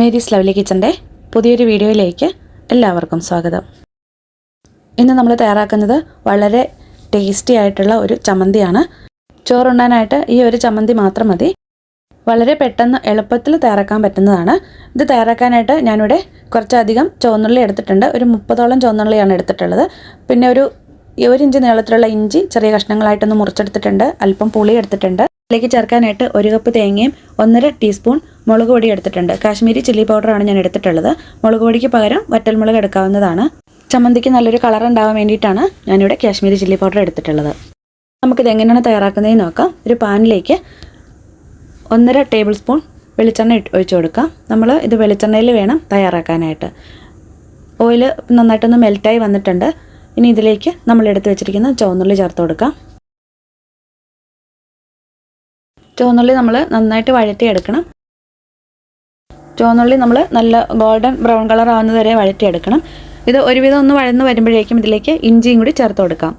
Mary's lovely കിച്ചന്റെ പുതിയൊരു വീഡിയോയിലേക്ക് എല്ലാവർക്കും സ്വാഗതം. ഇന്ന് നമ്മൾ തയ്യാറാക്കുന്നത് വളരെ ടേസ്റ്റി ആയിട്ടുള്ള ഒരു ചമ്മന്തിയാണ്. ചോറുണ്ണാനായിട്ട് ഈ ഒരു ചമ്മന്തി മാത്രം മതി. വളരെ പെട്ടെന്ന് എളുപ്പത്തിൽ തയ്യാറാക്കാൻ പറ്റുന്നതാണ്. ഇത് തയ്യാറാക്കാനായിട്ട് ഞാനിവിടെ കുറച്ചധികം ചുവന്നുള്ളി എടുത്തിട്ടുണ്ട്. ഒരു മുപ്പതോളം ചുവന്നുള്ളിയാണ് എടുത്തിട്ടുള്ളത്. പിന്നെ ഒരു ഒരു ഇഞ്ച് നീളത്തിലുള്ള ഇഞ്ചി ചെറിയ കഷ്ണങ്ങളായിട്ടൊന്ന് മുറിച്ചെടുത്തിട്ടുണ്ട്. അല്പം പുളി എടുത്തിട്ടുണ്ട്. ഇതിലേക്ക് ചേർക്കാനായിട്ട് ഒരു കപ്പ് തേങ്ങയും ഒന്നര ടീസ്പൂൺ മുളക് പൊടി എടുത്തിട്ടുണ്ട്. കാശ്മീരി ചില്ലി പൗഡറാണ് ഞാൻ എടുത്തിട്ടുള്ളത്. മുളക് പൊടിക്ക് പകരം വറ്റൽമുളക് എടുക്കാവുന്നതാണ്. ചമ്മന്തിക്ക് നല്ലൊരു കളർ ഉണ്ടാവാൻ വേണ്ടിയിട്ടാണ് ഞാനിവിടെ കാശ്മീരി ചില്ലി പൗഡർ എടുത്തിട്ടുള്ളത്. നമുക്കിത് എങ്ങനെയാണ് തയ്യാറാക്കുന്നതെന്ന് നോക്കാം. ഒരു പാനിലേക്ക് ഒന്നര ടേബിൾ സ്പൂൺ വെളിച്ചെണ്ണ ഒഴിച്ചു കൊടുക്കാം. നമ്മൾ ഇത് വെളിച്ചെണ്ണയിൽ വേണം തയ്യാറാക്കാനായിട്ട്. ഓയിൽ നന്നായിട്ടൊന്ന് മെൽറ്റായി വന്നിട്ടുണ്ട്. ഇനി ഇതിലേക്ക് നമ്മൾ എടുത്ത് വെച്ചിരിക്കുന്ന ചുവന്നുള്ളി ചേർത്ത് കൊടുക്കാം. ചുവന്നുള്ളി നമ്മൾ നന്നായിട്ട് വഴറ്റിയെടുക്കണം. ചുവന്നുള്ളി നമ്മൾ നല്ല ഗോൾഡൻ ബ്രൗൺ കളർ ആവുന്നത് വരെ വഴറ്റിയെടുക്കണം. ഇത് ഒരുവിധം ഒന്ന് വഴന്ന് വരുമ്പോഴേക്കും ഇതിലേക്ക് ഇഞ്ചിയും കൂടി ചേർത്ത് കൊടുക്കാം.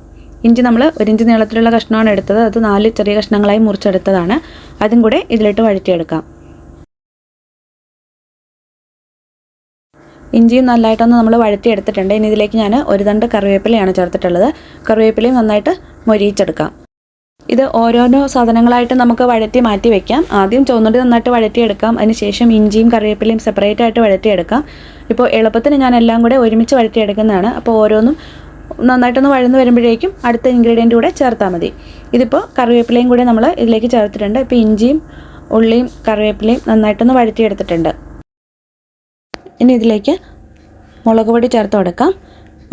ഇഞ്ചി നമ്മൾ ഒരു ഇഞ്ച് നീളത്തിലുള്ള കഷ്ണമാണ് എടുത്തത്. അത് നാല് ചെറിയ കഷ്ണങ്ങളായി മുറിച്ചെടുത്തതാണ്. അതും കൂടെ ഇതിലിട്ട് വഴറ്റിയെടുക്കാം. ഇഞ്ചിയും നല്ലതായിട്ടൊന്ന് നമ്മൾ വഴറ്റിയെടുത്തിട്ടുണ്ട്. ഇനി ഇതിലേക്ക് ഞാൻ ഒരു തണ്ട് കറിവേപ്പിലയാണ് ചേർത്തിട്ടുള്ളത്. കറിവേപ്പിലയും നന്നായിട്ട് മൊരിയിച്ചെടുക്കാം. ഇത് ഓരോരോ സാധനങ്ങളായിട്ട് നമുക്ക് വഴറ്റി മാറ്റി വെക്കാം. ആദ്യം ചുവന്നുള്ളി നന്നായിട്ട് വഴറ്റിയെടുക്കാം. അതിനുശേഷം ഇഞ്ചിയും കറിവേപ്പിലയും സെപ്പറേറ്റ് ആയിട്ട് വഴറ്റിയെടുക്കാം. ഇപ്പോൾ എളുപ്പത്തിന് ഞാൻ എല്ലാം കൂടെ ഒരുമിച്ച് വഴറ്റിയെടുക്കുന്നതാണ്. അപ്പോൾ ഓരോന്നും നന്നായിട്ടൊന്ന് വഴന്ന് വരുമ്പോഴേക്കും അടുത്ത ഇൻഗ്രീഡിയന്റ് കൂടെ ചേർത്താൽ മതി. ഇതിപ്പോൾ കറിവേപ്പിലയും കൂടെ നമ്മൾ ഇതിലേക്ക് ചേർത്തിട്ടുണ്ട്. ഇപ്പോൾ ഇഞ്ചിയും ഉള്ളിയും കറിവേപ്പിലയും നന്നായിട്ടൊന്ന് വഴറ്റിയെടുത്തിട്ടുണ്ട്. ഇനി ഇതിലേക്ക് മുളക് പൊടി ചേർത്ത് കൊടുക്കാം.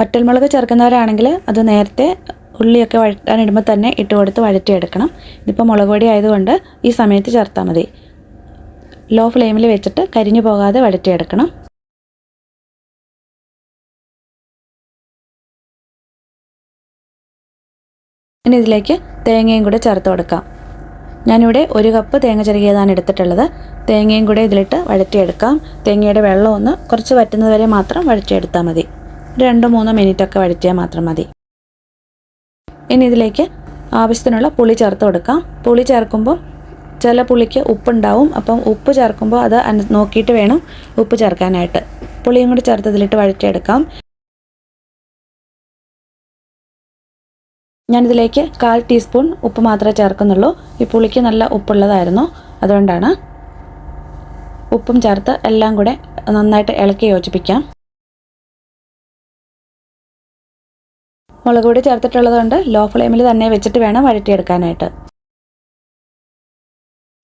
വറ്റൽമുളക് ചേർക്കുന്നവരാണെങ്കിൽ അത് നേരത്തെ ഉള്ളിയൊക്കെ വഴറ്റാനിടുമ്പോൾ തന്നെ ഇട്ട് കൊടുത്ത് വഴറ്റിയെടുക്കണം. ഇതിപ്പോൾ മുളക് പൊടി ആയതുകൊണ്ട് ഈ സമയത്ത് ചേർത്താൽ മതി. ലോ ഫ്ലെയിമിൽ വെച്ചിട്ട് കരിഞ്ഞു പോകാതെ വഴറ്റിയെടുക്കണം. ഇനി ഇതിലേക്ക് തേങ്ങയും കൂടെ ചേർത്ത് കൊടുക്കാം. ഞാനിവിടെ ഒരു കപ്പ് തേങ്ങ ചെറുകിയതാണ് എടുത്തിട്ടുള്ളത്. തേങ്ങയും കൂടെ ഇതിലിട്ട് വഴറ്റിയെടുക്കാം. തേങ്ങയുടെ വെള്ളം ഒന്ന് കുറച്ച് വറ്റുന്നത് വരെ മാത്രം വഴറ്റിയെടുത്താൽ മതി. രണ്ടോ മൂന്നോ മിനിറ്റൊക്കെ വഴറ്റിയാൽ മാത്രം മതി. ഇനി ഇതിലേക്ക് ആവശ്യത്തിനുള്ള പുളി ചേർത്ത് കൊടുക്കാം. പുളി ചേർക്കുമ്പോൾ ചില പുളിക്ക് ഉപ്പുണ്ടാവും. അപ്പം ഉപ്പ് ചേർക്കുമ്പോൾ അത് നോക്കിയിട്ട് വേണം ഉപ്പ് ചേർക്കാനായിട്ട്. പുളിയും കൂടി ചേർത്ത് ഇതിലിട്ട് വഴറ്റിയെടുക്കാം. ഞാനിതിലേക്ക് കാൽ ടീസ്പൂൺ ഉപ്പ് മാത്രമേ ചേർക്കുന്നുള്ളൂ. ഈ പുളിക്ക് നല്ല ഉപ്പുള്ളതായിരുന്നു. അതുകൊണ്ടാണ് ഉപ്പും ചേർത്ത് എല്ലാം കൂടെ നന്നായിട്ട് ഇളക്കി യോജിപ്പിക്കാം. മുളക് പൊടി ചേർത്തിട്ടുള്ളതുകൊണ്ട് ലോ ഫ്ലെയിമിൽ തന്നെ വെച്ചിട്ട് വേണം വഴറ്റിയെടുക്കാനായിട്ട്.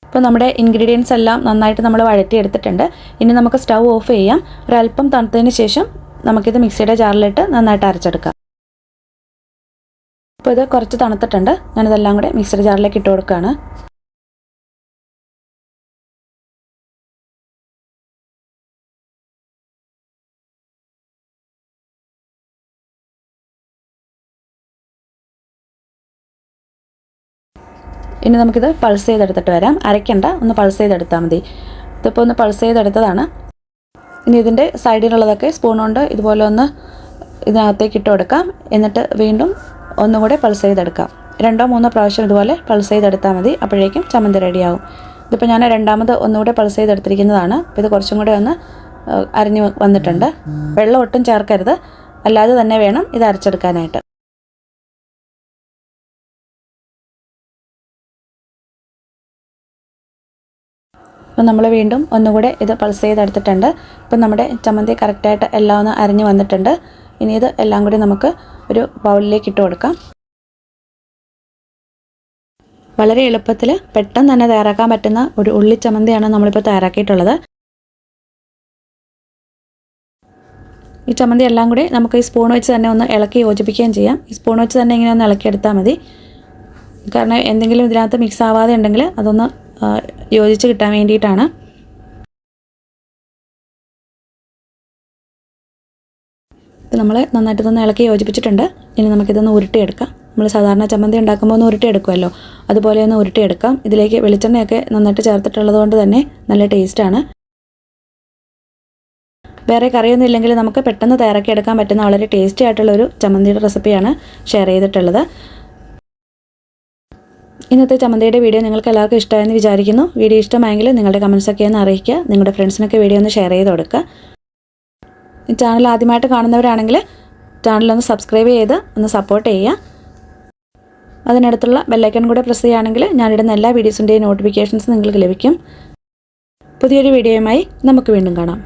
ഇപ്പോൾ നമ്മുടെ ഇൻഗ്രീഡിയൻസ് എല്ലാം നന്നായിട്ട് നമ്മൾ വഴറ്റിയെടുത്തിട്ടുണ്ട്. ഇനി നമുക്ക് സ്റ്റൗ ഓഫ് ചെയ്യാം. ഒരല്പം തണുത്തതിന് ശേഷം നമുക്കിത് മിക്സിയുടെ ജാറിലിട്ട് നന്നായിട്ട് അരച്ചെടുക്കാം. ഇപ്പോൾ ഇത് കുറച്ച് തണുത്തിട്ടുണ്ട്. ഞാനിതെല്ലാം കൂടെ മിക്സിയുടെ ജാറിലേക്ക് ഇട്ട് കൊടുക്കുകയാണ്. ഇനി നമുക്കിത് പൾസ് ചെയ്തെടുത്തിട്ട് വരാം. അരയ്ക്കണ്ട ഒന്ന് പൾസ് ചെയ്തെടുത്താൽ മതി. ഇതിപ്പോൾ ഒന്ന് പൾസ് ചെയ്തെടുത്തതാണ്. ഇനി ഇതിന്റെ സൈഡിലുള്ളതൊക്കെ സ്പൂൺ കൊണ്ട് ഇതുപോലെ ഒന്ന് ഇതിനകത്തേക്ക് ഇട്ട് കൊടുക്കാം. എന്നിട്ട് വീണ്ടും ഒന്നുകൂടെ പൾസ് ചെയ്തെടുക്കാം. രണ്ടോ മൂന്നോ പ്രാവശ്യം ഇതുപോലെ പൾസ് ചെയ്തെടുത്താൽ മതി. അപ്പോഴേക്കും ചമ്മന്തി റെഡിയാവും ഇതിപ്പോൾ ഞാൻ രണ്ടാമത് ഒന്നുകൂടെ പൾസ് ചെയ്തെടുത്തിരിക്കുന്നതാണ്. അപ്പോൾ ഇത് കുറച്ചും കൂടെ ഒന്ന് അരിഞ്ഞ് വന്നിട്ടുണ്ട്. വെള്ളം ഒട്ടും ചേർക്കരുത്. അല്ലാതെ തന്നെ വേണം ഇത് അരച്ചെടുക്കാനായിട്ട്. അപ്പോൾ നമ്മൾ വീണ്ടും ഒന്നുകൂടെ ഇത് പൾസ് ചെയ്തെടുത്തിട്ടുണ്ട്. ഇപ്പം നമ്മുടെ ചമ്മന്തി കറക്റ്റായിട്ട് എല്ലാം ഒന്ന് അരിഞ്ഞ് വന്നിട്ടുണ്ട്. ഇനി ഇത് എല്ലാം കൂടി നമുക്ക് ഒരു ബൗളിലേക്ക് ഇട്ട് കൊടുക്കാം. വളരെ എളുപ്പത്തിൽ പെട്ടെന്ന് തന്നെ തയ്യാറാക്കാൻ പറ്റുന്ന ഒരു ഉള്ളി ചമ്മന്തിയാണ് നമ്മളിപ്പോൾ തയ്യാറാക്കിയിട്ടുള്ളത്. ഈ ചമ്മന്തി എല്ലാം കൂടി നമുക്ക് ഈ സ്പൂൺ വെച്ച് തന്നെ ഒന്ന് ഇളക്കി യോജിപ്പിക്കുകയും ചെയ്യാം. ഈ സ്പൂൺ വെച്ച് തന്നെ ഇങ്ങനെ ഒന്ന് ഇളക്കിയെടുത്താൽ മതി. കാരണം എന്തെങ്കിലും ഇതിനകത്ത് മിക്സ് ആവാതെ ഉണ്ടെങ്കിൽ അതൊന്ന് യോജിച്ച് കിട്ടാൻ വേണ്ടിയിട്ടാണ്. നമ്മൾ നന്നായിട്ട് തന്നെ ഇളക്കി യോജിപ്പിച്ചിട്ടുണ്ട്. ഇനി നമുക്കിതൊന്ന് ഉരുട്ടിയെടുക്കാം. നമ്മൾ സാധാരണ ചമ്മന്തി ഉണ്ടാക്കുമ്പോൾ ഒന്ന് ഉരുട്ടിയെടുക്കുമല്ലോ. അതുപോലെ ഒന്ന് ഉരുട്ടിയെടുക്കാം. ഇതിലേക്ക് വെളിച്ചെണ്ണയൊക്കെ നന്നായിട്ട് ചേർത്തിട്ടുള്ളത് കൊണ്ട് തന്നെ നല്ല ടേസ്റ്റാണ് വേറെ കറിയൊന്നും ഇല്ലെങ്കിൽ നമുക്ക് പെട്ടെന്ന് തയ്യാറാക്കി എടുക്കാൻ പറ്റുന്ന വളരെ ടേസ്റ്റി ആയിട്ടുള്ള ഒരു ചമ്മന്തിയുടെ റെസിപ്പിയാണ് ഷെയർ ചെയ്തിട്ടുള്ളത്. ഇന്നത്തെ ചമ്മന്തിയുടെ വീഡിയോ നിങ്ങൾക്ക് എല്ലാവർക്കും ഇഷ്ടമായെന്ന് വിചാരിക്കുന്നു. വീഡിയോ ഇഷ്ടമായെങ്കിൽ നിങ്ങളുടെ കമൻസൊക്കെ ഒന്ന് അറിയിക്കുക. നിങ്ങളുടെ ഫ്രണ്ട്സിനൊക്കെ വീഡിയോ ഒന്ന് ഷെയർ ചെയ്ത് കൊടുക്കുക. ഈ ചാനൽ ആദ്യമായിട്ട് കാണുന്നവരാണെങ്കിൽ ചാനലൊന്ന് സബ്സ്ക്രൈബ് ചെയ്ത് ഒന്ന് സപ്പോർട്ട് ചെയ്യുക. അതിനടുത്തുള്ള ബെല്ലൈക്കൺ കൂടെ പ്രസ് ചെയ്യുകയാണെങ്കിൽ ഞാനിടുന്ന എല്ലാ വീഡിയോസിന്റെയും നോട്ടിഫിക്കേഷൻസ് നിങ്ങൾക്ക് ലഭിക്കും. പുതിയൊരു വീഡിയോയുമായി നമുക്ക് വീണ്ടും കാണാം.